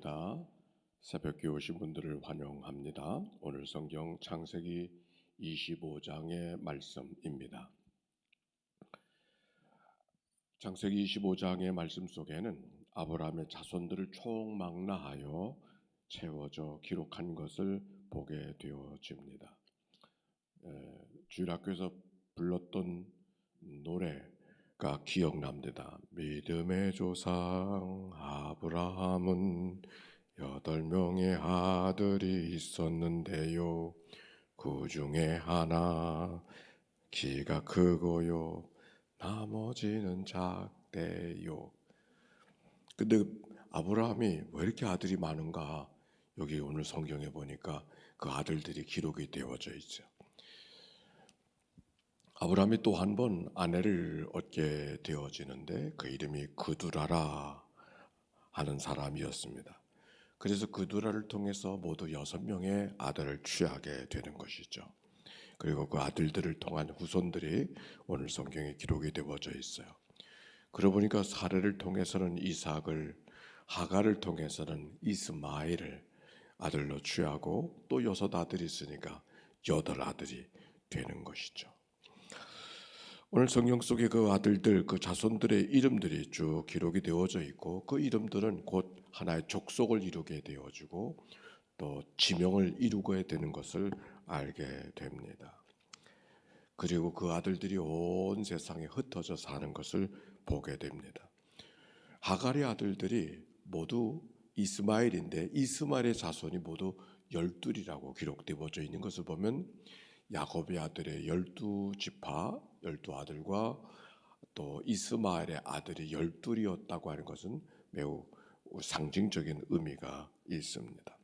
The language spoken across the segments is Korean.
감사합니다. 새벽에 오신 분들을 환영합니다. 오늘 성경 창세기 25장의 말씀입니다. 창세기 25장의 말씀 속에는 아브라함의 자손들을 총망라하여 채워져 기록한 것을 보게 되어집니다. 에, 주일학교에서 불렀던 노래 가 기억납니다. 믿음의 조상 아브라함은 여덟 명의 아들이 있었는데요. 그 중에 하나 키가 크고요. 나머지는 작대요. 근데 아브라함이 왜 이렇게 아들이 많은가? 여기 오늘 성경에 보니까 그 아들들이 기록이 되어져 있죠. 아브라함이 또 한 번 아내를 얻게 되어지는데 그 이름이 그두라라 하는 사람이었습니다. 그래서 그두라를 통해서 모두 여섯 명의 아들을 취하게 되는 것이죠. 그리고 그 아들들을 통한 후손들이 오늘 성경에 기록이 되어져 있어요. 그러고 보니까 사례를 통해서는 이삭을 하가를 통해서는 이스마엘을 아들로 취하고 또 여섯 아들이 있으니까 여덟 아들이 되는 것이죠. 오늘 성경 속에 그 아들들, 그 자손들의 이름들이 쭉 기록이 되어져 있고 그 이름들은 곧 하나의 족속을 이루게 되어지고 또 지명을 이루게 되는 것을 알게 됩니다. 그리고 그 아들들이 온 세상에 흩어져 사는 것을 보게 됩니다. 하갈의 아들들이 모두 이스마엘인데 이스마엘의 자손이 모두 열둘이라고 기록되어져 있는 것을 보면 야곱의 아들의 열두 지파, 열두 아들과 또 이스마엘의 아들이 열둘이었다고 하는 것은 매우 상징적인 의미가 있습니다.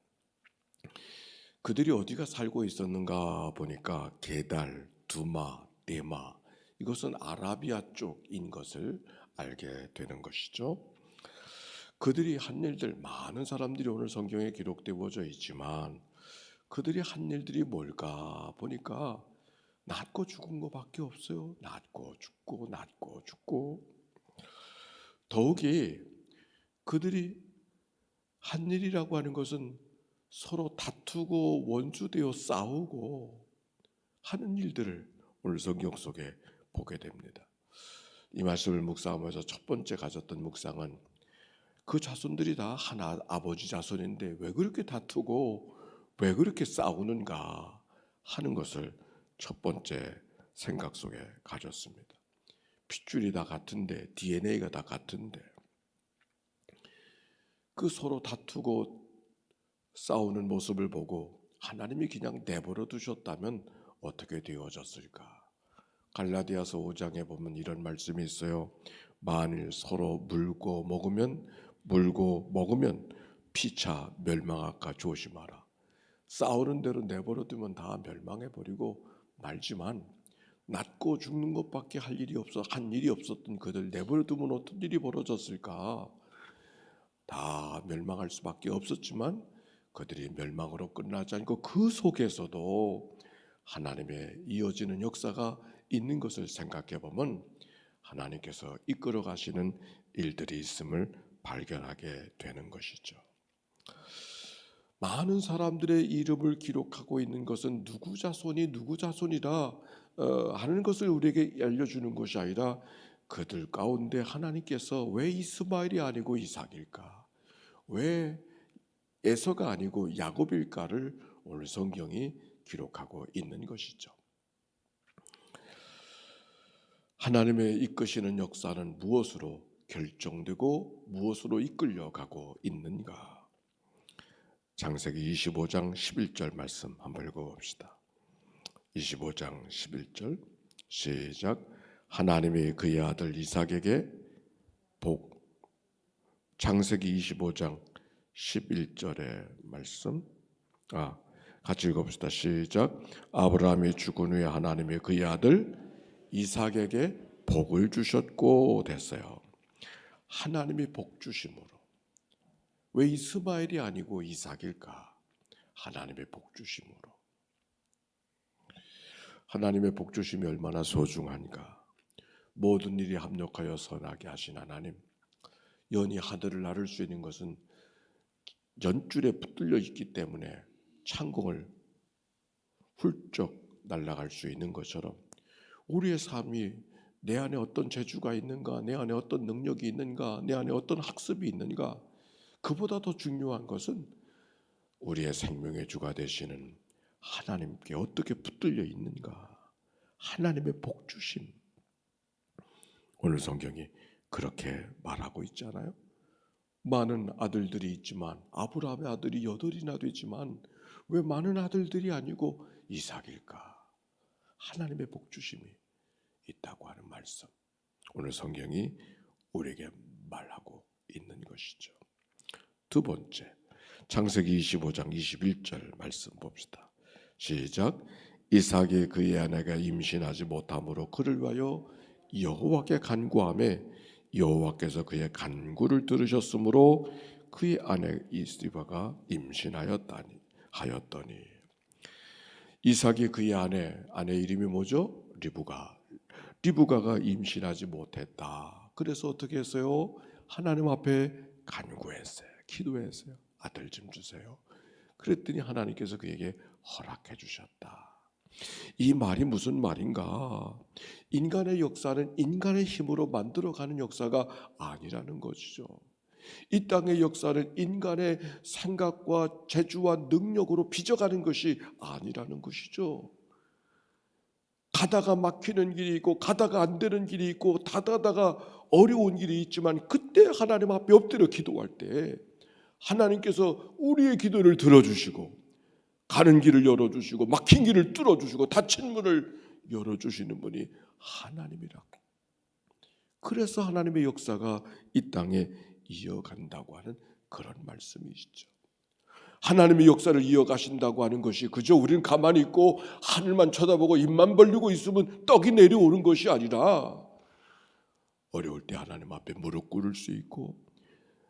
그들이 어디가 살고 있었는가 보니까 게달, 두마, 데마 이것은 아라비아 쪽인 것을 알게 되는 것이죠. 그들이 한 일들 많은 사람들이 오늘 성경에 기록되어져 있지만 그들이 한 일들이 뭘까 보니까 낫고 죽은 것밖에 없어요. 낫고 죽고 낫고 죽고 더욱이 그들이 한 일이라고 하는 것은 서로 다투고 원수되어 싸우고 하는 일들을 오늘 성경 속에 보게 됩니다. 이 말씀을 묵상하면서 첫 번째 가졌던 묵상은 그 자손들이 다 하나 아버지 자손인데 왜 그렇게 다투고 왜 그렇게 싸우는가 하는 것을 첫 번째 생각 속에 가졌습니다. 핏줄이 다 같은데 DNA가 다 같은데 그 서로 다투고 싸우는 모습을 보고 하나님이 그냥 내버려 두셨다면 어떻게 되어졌을까? 갈라디아서 5장에 보면 이런 말씀이 있어요. 만일 서로 물고 먹으면 물고 먹으면 피차 멸망할까 조심하라. 싸우는 대로 내버려 두면 다 멸망해 버리고 말지만 낫고 죽는 것밖에 할 일이 없어 한 일이 없었던 그들 내버려 두면 어떤 일이 벌어졌을까? 다 멸망할 수밖에 없었지만 그들이 멸망으로 끝나지 않고 그 속에서도 하나님의 이어지는 역사가 있는 것을 생각해 보면 하나님께서 이끌어 가시는 일들이 있음을 발견하게 되는 것이죠. 많은 사람들의 이름을 기록하고 있는 것은 누구 자손이 누구 자손이라 어, 하는 것을 우리에게 알려주는 것이 아니라 그들 가운데 하나님께서 왜 이스마엘이 아니고 이삭일까? 왜 에서가 아니고 야곱일까를 오늘 성경이 기록하고 있는 것이죠. 하나님의 이끄시는 역사는 무엇으로 결정되고 무엇으로 이끌려가고 있는가? 장세기 25장 11절 말씀 한번 읽어봅시다. 25장 11절 시작 하나님이 그의 아들 이삭에게 복 장세기 25장 11절의 말씀 아 같이 읽어봅시다. 시작 아브라함이 죽은 후에 하나님이 그의 아들 이삭에게 복을 주셨고 됐어요. 하나님이 복 주심으로 왜 이스마엘이 아니고 이삭일까? 하나님의 복주심으로. 하나님의 복주심이 얼마나 소중한가? 모든 일이 합력하여 선하게 하신 하나님. 연히 하늘을 나를 수 있는 것은 연줄에 붙들려 있기 때문에 창공을 훌쩍 날아갈 수 있는 것처럼 우리의 삶이 내 안에 어떤 재주가 있는가, 내 안에 어떤 능력이 있는가, 내 안에 어떤 학습이 있는가, 그보다 더 중요한 것은 우리의 생명의 주가 되시는 하나님께 어떻게 붙들려 있는가, 하나님의 복주심. 오늘 성경이 그렇게 말하고 있잖아요. 많은 아들들이 있지만 아브라함의 아들이 여덟이나 되지만 왜 많은 아들들이 아니고 이삭일까? 하나님의 복주심이 있다고 하는 말씀. 오늘 성경이 우리에게 말하고 있는 것이죠. 두 번째, 창세기 25장 21절 말씀 봅시다. 시작. 이삭이 그의 아내가 임신하지 못함으로 그를 위하여 여호와께 간구함에 여호와께서 그의 간구를 들으셨으므로 그의 아내 이스리바가 임신하였다니 하였더니 이삭이 그의 아내 아내 이름이 뭐죠? 리브가 리브가가 임신하지 못했다. 그래서 어떻게 했어요? 하나님 앞에 간구했어요. 기도했어요. 아들 좀 주세요. 그랬더니 하나님께서 그에게 허락해 주셨다. 이 말이 무슨 말인가? 인간의 역사는 인간의 힘으로 만들어가는 역사가 아니라는 것이죠. 이 땅의 역사는 인간의 생각과 재주와 능력으로 빚어가는 것이 아니라는 것이죠. 가다가 막히는 길이 있고 가다가 안 되는 길이 있고 다다다가 어려운 길이 있지만 그때 하나님 앞에 엎드려 기도할 때 하나님께서 우리의 기도를 들어주시고 가는 길을 열어주시고 막힌 길을 뚫어주시고 닫힌 문을 열어주시는 분이 하나님이라고. 그래서 하나님의 역사가 이 땅에 이어간다고 하는 그런 말씀이시죠. 하나님의 역사를 이어가신다고 하는 것이 그저 우리는 가만히 있고 하늘만 쳐다보고 입만 벌리고 있으면 떡이 내려오는 것이 아니라 어려울 때 하나님 앞에 무릎 꿇을 수 있고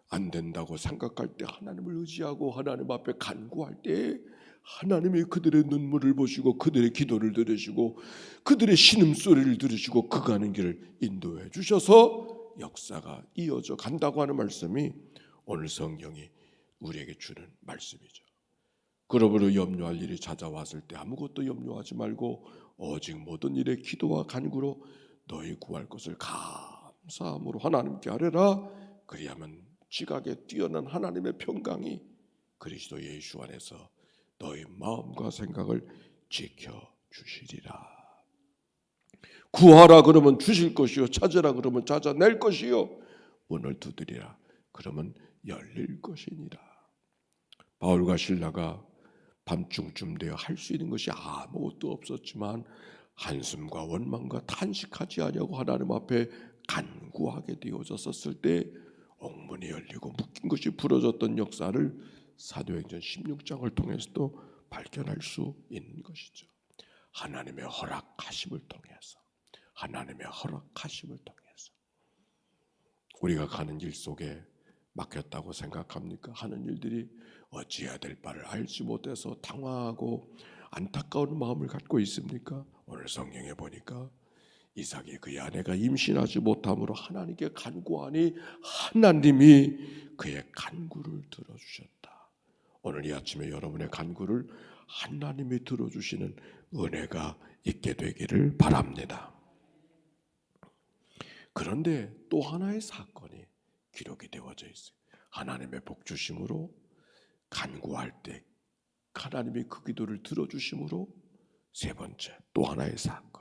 안 된다고 생각할 때 하나님을 의지하고 하나님 앞에 간구할 때 하나님이 그들의 눈물을 보시고 그들의 기도를 들으시고 그들의 신음소리를 들으시고 그 가는 길을 인도해 주셔서 역사가 이어져 간다고 하는 말씀이 오늘 성경이 우리에게 주는 말씀이죠. 그러므로 염려할 일이 찾아왔을 때 아무것도 염려하지 말고 오직 모든 일에 기도와 간구로 너희 구할 것을 감사함으로 하나님께 아뢰라 그리하면 지각에 뛰어난 하나님의 평강이 그리스도 예수 안에서 너희 마음과 생각을 지켜 주시리라. 구하라 그러면 주실 것이요 찾으라 그러면 찾아낼 것이요 문을 두드리라 그러면 열릴 것이니라. 바울과 신라가 밤중쯤 되어 할 수 있는 것이 아무것도 없었지만 한숨과 원망과 탄식하지 아니하고 하나님 앞에 간구하게 되어졌었을 때 옥문이 열리고 묶인 것이 풀어졌던 역사를 사도행전 16장을 통해서도 발견할 수 있는 것이죠. 하나님의 허락하심을 통해서 하나님의 허락하심을 통해서 우리가 가는 길 속에 막혔다고 생각합니까? 하는 일들이 어찌해야 될 바를 알지 못해서 당황하고 안타까운 마음을 갖고 있습니까? 오늘 성경에 보니까 이삭이 그의 아내가 임신하지 못함으로 하나님께 간구하니 하나님이 그의 간구를 들어주셨다. 오늘 이 아침에 여러분의 간구를 하나님이 들어주시는 은혜가 있게 되기를 바랍니다. 그런데 또 하나의 사건이 기록이 되어져 있어요. 하나님의 복주심으로 간구할 때 하나님이 그 기도를 들어주심으로 세 번째 또 하나의 사건.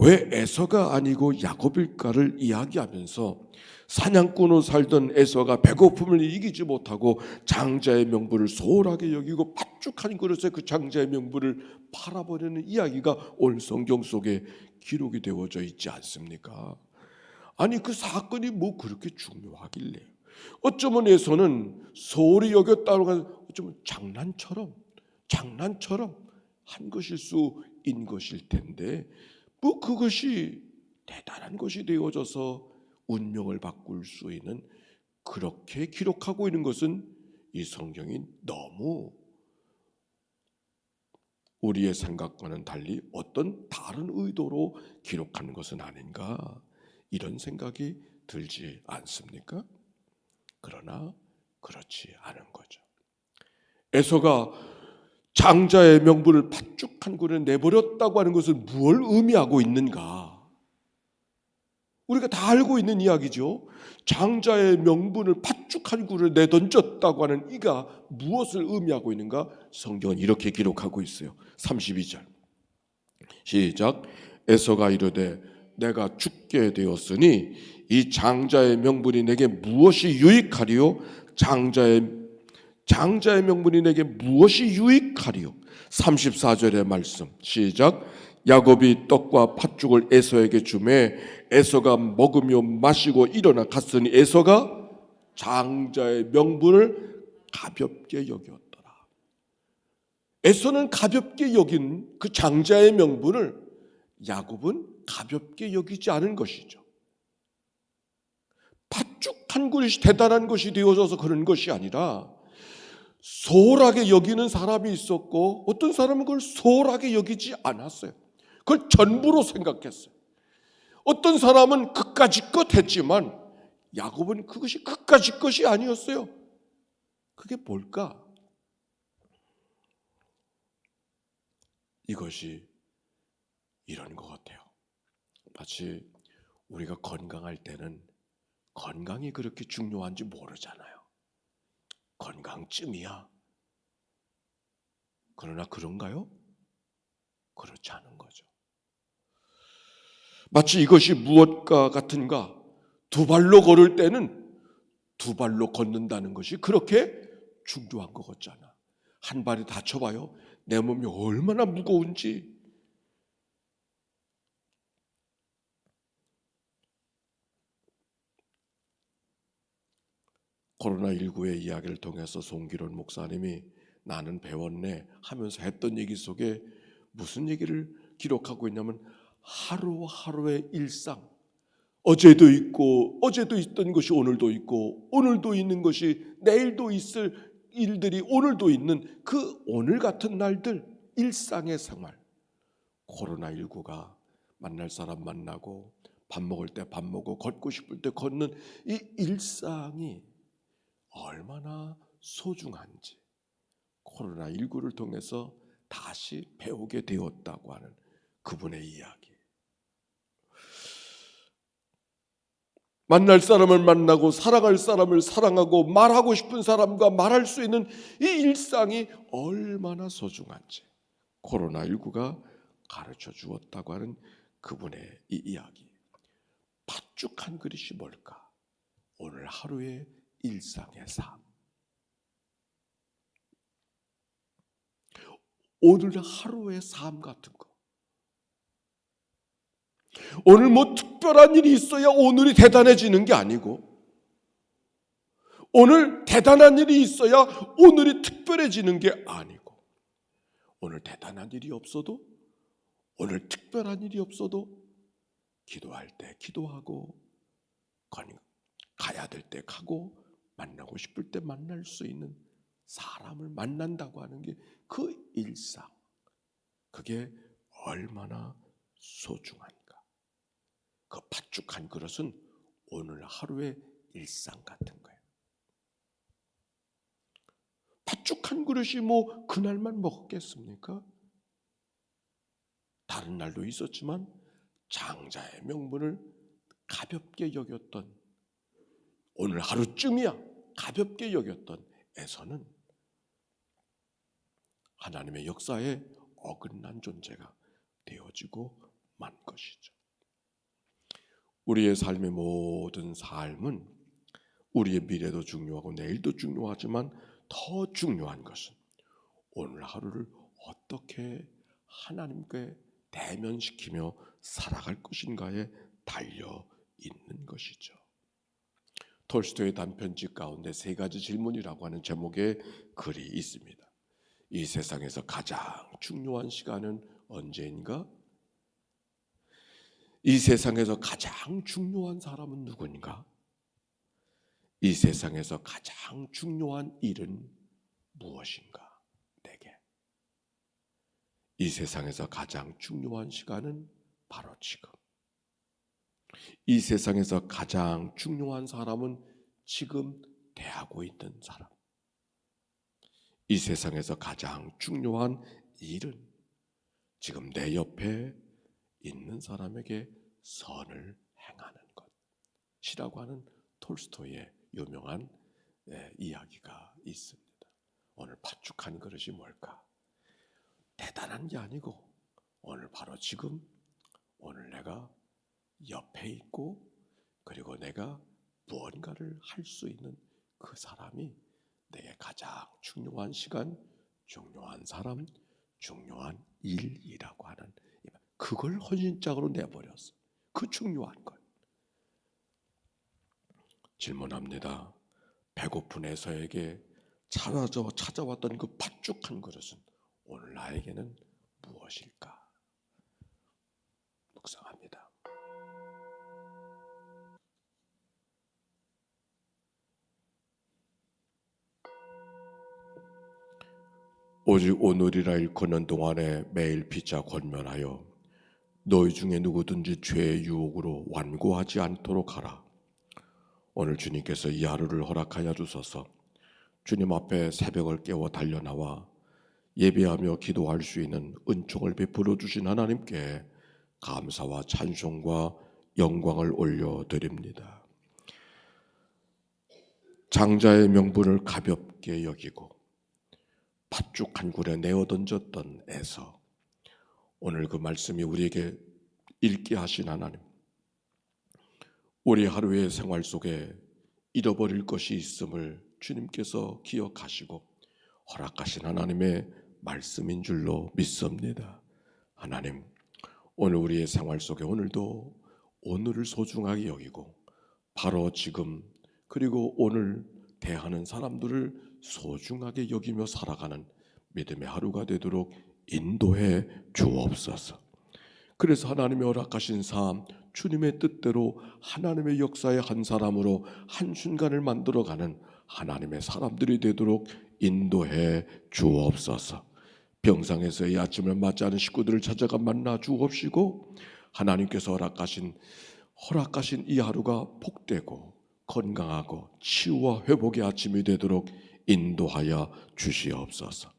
왜 에서가 아니고 야곱일까를 이야기하면서 사냥꾼으로 살던 에서가 배고픔을 이기지 못하고 장자의 명분을 소홀하게 여기고 팥죽한 그릇에 그 장자의 명분을 팔아버리는 이야기가 오늘 성경 속에 기록이 되어져 있지 않습니까? 아니 그 사건이 뭐 그렇게 중요하길래 어쩌면 에서는 소홀히 여겼다고 하는 어쩌면 장난처럼 장난처럼 한 것일 수인 것일 텐데 뭐 그것이 대단한 것이 되어져서 운명을 바꿀 수 있는 그렇게 기록하고 있는 것은 이 성경이 너무 우리의 생각과는 달리 어떤 다른 의도로 기록한 것은 아닌가 이런 생각이 들지 않습니까? 그러나 그렇지 않은 거죠. 에서가 장자의 명분을 팥죽한 굴에 내버렸다고 하는 것은 무엇을 의미하고 있는가? 우리가 다 알고 있는 이야기죠. 장자의 명분을 팥죽한 굴을 내던졌다고 하는 이가 무엇을 의미하고 있는가? 성경은 이렇게 기록하고 있어요. 32절. 시작. 에서가 이르되 내가 죽게 되었으니 이 장자의 명분이 내게 무엇이 유익하리요? 장자의 장자의 명분이 내게 무엇이 유익하리요? 34절의 말씀. 시작. 야곱이 떡과 팥죽을 에서에게 주매 에서가 먹으며 마시고 일어나 갔으니 에서가 장자의 명분을 가볍게 여겼더라. 에서는 가볍게 여긴 그 장자의 명분을 야곱은 가볍게 여기지 않은 것이죠. 팥죽 한 그릇이 대단한 것이 되어져서 그런 것이 아니라 소홀하게 여기는 사람이 있었고 어떤 사람은 그걸 소홀하게 여기지 않았어요. 그걸 전부로 생각했어요. 어떤 사람은 그까짓 것 했지만 야곱은 그것이 그까짓 것이 아니었어요. 그게 뭘까? 이것이 이런 것 같아요. 마치 우리가 건강할 때는 건강이 그렇게 중요한지 모르잖아요. 건강쯤이야. 그러나 그런가요? 그렇지 않은 거죠. 마치 이것이 무엇과 같은가? 두 발로 걸을 때는 두 발로 걷는다는 것이 그렇게 중요한 것 같잖아. 한 발이 다쳐봐요. 내 몸이 얼마나 무거운지. 코로나19의 이야기를 통해서 송기론 목사님이 나는 배웠네 하면서 했던 얘기 속에 무슨 얘기를 기록하고 있냐면 하루하루의 일상. 어제도 있고 어제도 있던 것이 오늘도 있고 오늘도 있는 것이 내일도 있을 일들이 오늘도 있는 그 오늘 같은 날들 일상의 생활. 코로나19가 만날 사람 만나고 밥 먹을 때 밥 먹고 걷고 싶을 때 걷는 이 일상이 얼마나 소중한지 코로나19를 통해서 다시 배우게 되었다고 하는 그분의 이야기. 만날 사람을 만나고 사랑할 사람을 사랑하고 말하고 싶은 사람과 말할 수 있는 이 일상이 얼마나 소중한지 코로나19가 가르쳐 주었다고 하는 그분의 이 이야기. 팥죽 한 그릇이 뭘까? 오늘 하루의 일상의 삶. 오늘 하루의 삶 같은 거. 오늘 뭐 특별한 일이 있어야 오늘이 대단해지는 게 아니고, 오늘 대단한 일이 있어야 오늘이 특별해지는 게 아니고, 오늘 대단한 일이 없어도, 오늘 특별한 일이 없어도, 기도할 때 기도하고, 가야 될 때 가고, 만나고 싶을 때 만날 수 있는 사람을 만난다고 하는 게 그 일상. 그게 얼마나 소중한가. 그 팥죽한 그릇은 오늘 하루의 일상 같은 거예요. 팥죽한 그릇이 뭐 그날만 먹었겠습니까? 다른 날도 있었지만 장자의 명분을 가볍게 여겼던 오늘 하루쯤이야 가볍게 여겼던 에서는 하나님의 역사에 어긋난 존재가 되어지고 만 것이죠. 우리의 삶의 모든 삶은 우리의 미래도 중요하고 내일도 중요하지만 더 중요한 것은 오늘 하루를 어떻게 하나님께 대면시키며 살아갈 것인가에 달려 있는 것이죠. 톨스토의 단편집 가운데 세 가지 질문이라고 하는 제목의 글이 있습니다. 이 세상에서 가장 중요한 시간은 언제인가? 이 세상에서 가장 중요한 사람은 누구인가? 이 세상에서 가장 중요한 일은 무엇인가? 내게. 이 세상에서 가장 중요한 시간은 바로 지금. 이 세상에서 가장 중요한 사람은 지금 대하고 있는 사람. 이 세상에서 가장 중요한 일은 지금 내 옆에 있는 사람에게 선을 행하는 것이라고 하는 톨스토이의 유명한 예, 이야기가 있습니다. 오늘 파죽한 그릇이 뭘까? 대단한 게 아니고 오늘 바로 지금 오늘 내가 옆에 있고 그리고 내가 무언가를 할 수 있는 그 사람이 내게 가장 중요한 시간, 중요한 사람, 중요한 일이라고 하는 그걸 헌신짝으로 내버렸어. 그 중요한 걸. 질문합니다. 배고픈 에서에게 찾아져 찾아왔던 그 팥죽한 그릇은 오늘 나에게는 무엇일까? 묵상합니다. 오직 오늘이라 일컫는 동안에 매일 피자 권면하여 너희 중에 누구든지 죄의 유혹으로 완고하지 않도록 하라. 오늘 주님께서 이 하루를 허락하여 주소서. 주님 앞에 새벽을 깨워 달려나와 예배하며 기도할 수 있는 은총을 베풀어 주신 하나님께 감사와 찬송과 영광을 올려 드립니다. 장자의 명분을 가볍게 여기고 팥죽 한 굴에 내어 던졌던 에서 오늘 그 말씀이 우리에게 읽게 하신 하나님 우리 하루의 생활 속에 잃어버릴 것이 있음을 주님께서 기억하시고 허락하신 하나님의 말씀인 줄로 믿습니다. 하나님, 오늘 우리의 생활 속에 오늘도 오늘을 소중하게 여기고 바로 지금 그리고 오늘 대하는 사람들을 소중하게 여기며 살아가는 믿음의 하루가 되도록 인도해 주옵소서. 그래서 하나님의 허락하신 삶, 주님의 뜻대로 하나님의 역사의 한 사람으로 한 순간을 만들어가는 하나님의 사람들이 되도록 인도해 주옵소서. 병상에서의 아침을 맞지 않은 식구들을 찾아가 만나 주옵시고 하나님께서 허락하신 허락하신 이 하루가 복되고 건강하고 치유와 회복의 아침이 되도록 인도하여 주시옵소서.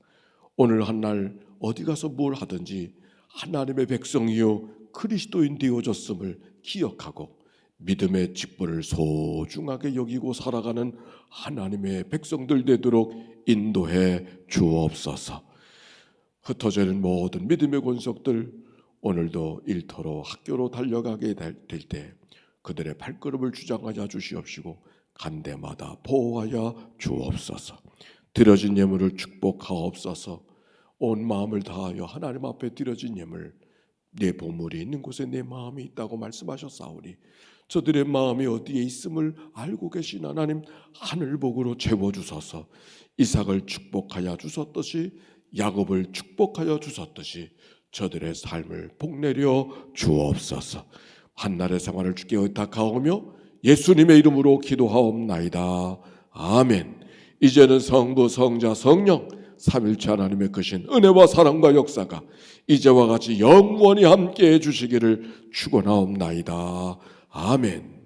오늘 한 날 어디 가서 뭘 하든지 하나님의 백성이요 그리스도인 되어졌음을 기억하고 믿음의 직분을 소중하게 여기고 살아가는 하나님의 백성들 되도록 인도해 주옵소서. 흩어져 있는 모든 믿음의 권속들 오늘도 일터로 학교로 달려가게 될 때 그들의 발걸음을 주장하여 주시옵시고 간대마다 보호하여 주옵소서. 드려진 예물을 축복하옵소서. 온 마음을 다하여 하나님 앞에 드려진 예물 내 보물이 있는 곳에 내 마음이 있다고 말씀하셨사오니 저들의 마음이 어디에 있음을 알고 계신 하나님 하늘복으로 채워 주소서. 이삭을 축복하여 주셨듯이 야곱을 축복하여 주셨듯이 저들의 삶을 복내려 주옵소서. 한날의 생활을 주께 의탁하오며 예수님의 이름으로 기도하옵나이다. 아멘. 이제는 성부, 성자, 성령 삼일체 하나님의 크신 은혜와 사랑과 역사가 이제와 같이 영원히 함께 해 주시기를 축원하옵나이다. 아멘.